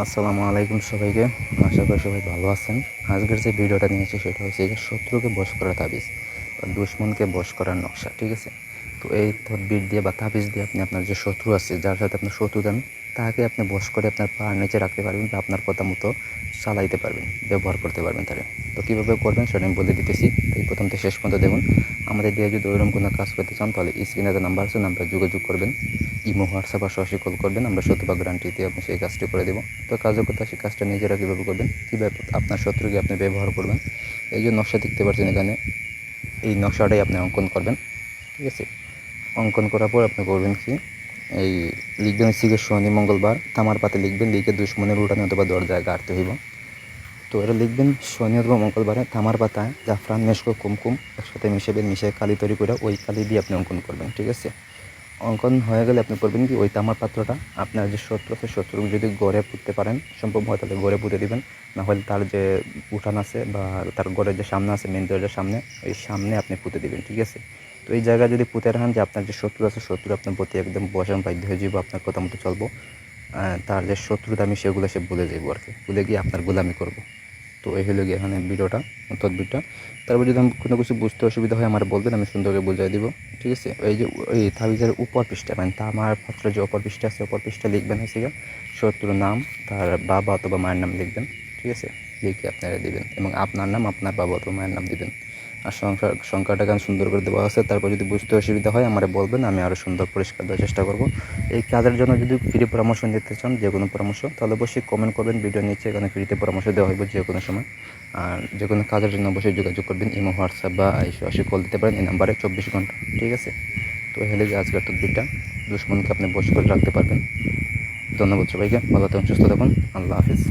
আসসালামু আলাইকুম সবাইকে। আশা করি সবাই ভালো আছেন। আজকের যে ভিডিওটা নিয়েছি সেটা হচ্ছে শত্রুকে বশ করা তাবিজ বা দুশ্মনকে বশ করার নকশা, ঠিক আছে? তো এই তদবির দিয়ে বা তাবিজ দিয়ে আপনি আপনার যে শত্রু আছে, যার সাথে আপনার শত্রু দেন, তাকে আপনি বস করে আপনার পা নিচে রাখতে পারবেন বা আপনার কথা মতো চালাইতে পারবেন, ব্যবহার করতে পারবেন তারা তো কীভাবে করবেন সেটা আমি বলে দিতেছি। এই প্রথম থেকে শেষ পর্যন্ত দেখুন, আমাদের দিয়ে যদি ওইরকম কোনো কাজ করতে চান, তাহলে স্ক্রিনে যে নাম্বার আছে নাম্বার যোগাযোগ করবেন, ইমো, হোয়াটসঅ্যাপ আর সরাসরি কল করবেন, আমরা শতভাগ গ্যারান্টি দিয়ে আপনি সেই কাজটি করে দেবো। তো কাজও করতে সেই কাজটা নিজেরা কীভাবে করবেন, কীভাবে আপনার শত্রুকে আপনি ব্যবহার করবেন, এই যে নকশা দেখতে পাচ্ছেন এখানে, এই নকশাটাই আপনি অঙ্কন করবেন, ঠিক আছে? অঙ্কন করার পর আপনি করবেন কি, এই লিখবেন শিখে শনি মঙ্গলবার, তামার পাতে লিখবেন লিখে দুশ্মনের উঠানে অথবা দরজায় গাড়তে হইব। তো এটা লিখবেন শনি অথবা মঙ্গলবারে, তামার পাতায় জাফরান, মেশকো, কুমকুম একসাথে মিশাবেন মিশে কালি তৈরি করে ওই কালি দিয়ে আপনি অঙ্কন করবেন, ঠিক আছে? অঙ্কন হয়ে গেলে আপনি করবেন কি? ওই তামার পাত্রটা, আপনার যে শত্রু আছে শত্রু যদি গড়ে পুঁততে পারেন, সম্ভব হয় তাহলে গড়ে পুঁতে দিবেন। না হলে তার যে উঠান আছে বা তার গড়ের যে সামনে আছে, মেন দরজার সামনে, ওই সামনে আপনি পুঁতে দিবেন, ঠিক আছে? তো এই জায়গায় যদি পুঁতে রাখেন যে আপনার যে শত্রু আছে শত্রু আপনার প্রতি একদম বসান বাধ্য হয়ে যাব আপনার কথা মতো চলবো। তার যে শত্রুতা আমি সেগুলো সে ভুলে যাইবো আর কি। ভুলে গিয়ে আপনার গোলামি করব। তো এই হলো গিয়ে এখানে ভিডিওটা, তদবিরটা। তারপর যদি আমি কোনো কিছু বুঝতে অসুবিধা হয়, আমার বলবেন, আমি সুন্দর করে বুঝিয়ে দিব। ঠিক আছে? এই যে, এই থাবিজের উপর পৃষ্ঠা মানে তা আমার পাত্র যে অপর পৃষ্ঠা আছে অপর পৃষ্ঠা লিখবেন হচ্ছে গিয়ে শত্রুর নাম, তার বাবা অথবা মায়ের নাম লিখবেন। ঠিক আছে? লিখে আপনারা দিবেন এবং আপনার নাম, আপনার বাবা অথবা মায়ের নাম দিবেন। আর সংখ্যা, সংখ্যাটা গান সুন্দর করে দেওয়া আছে, তারপর যদি বুঝতে অসুবিধা হয়, আমার বলবেন, আমি আরও সুন্দর পরিষ্কার দেওয়ার চেষ্টা করব। এই কাজের জন্য যদি ফ্রি পরামর্শ নিতে চান, যে কোনো পরামর্শ, তাহলে অবশ্যই কমেন্ট করবেন ভিডিও নিচে এখানে ফ্রিতে পরামর্শ দেওয়া হবে যে কোনো সময়। আর যে কোনো কাজের জন্য অবশ্যই যোগাযোগ করবেন, ইমো, হোয়াটসঅ্যাপ বা সরাসরি কল দিতে পারেন, এই নাম্বারে চব্বিশ ঘণ্টা, ঠিক আছে? তো হেলে যে আজকের তদবিরটা দুশ্মনকে আপনি বস করে রাখতে পারবেন। ধন্যবাদ সবাইকে, ভালো থাকুন, সুস্থ থাকুন, আল্লাহ হাফিজ।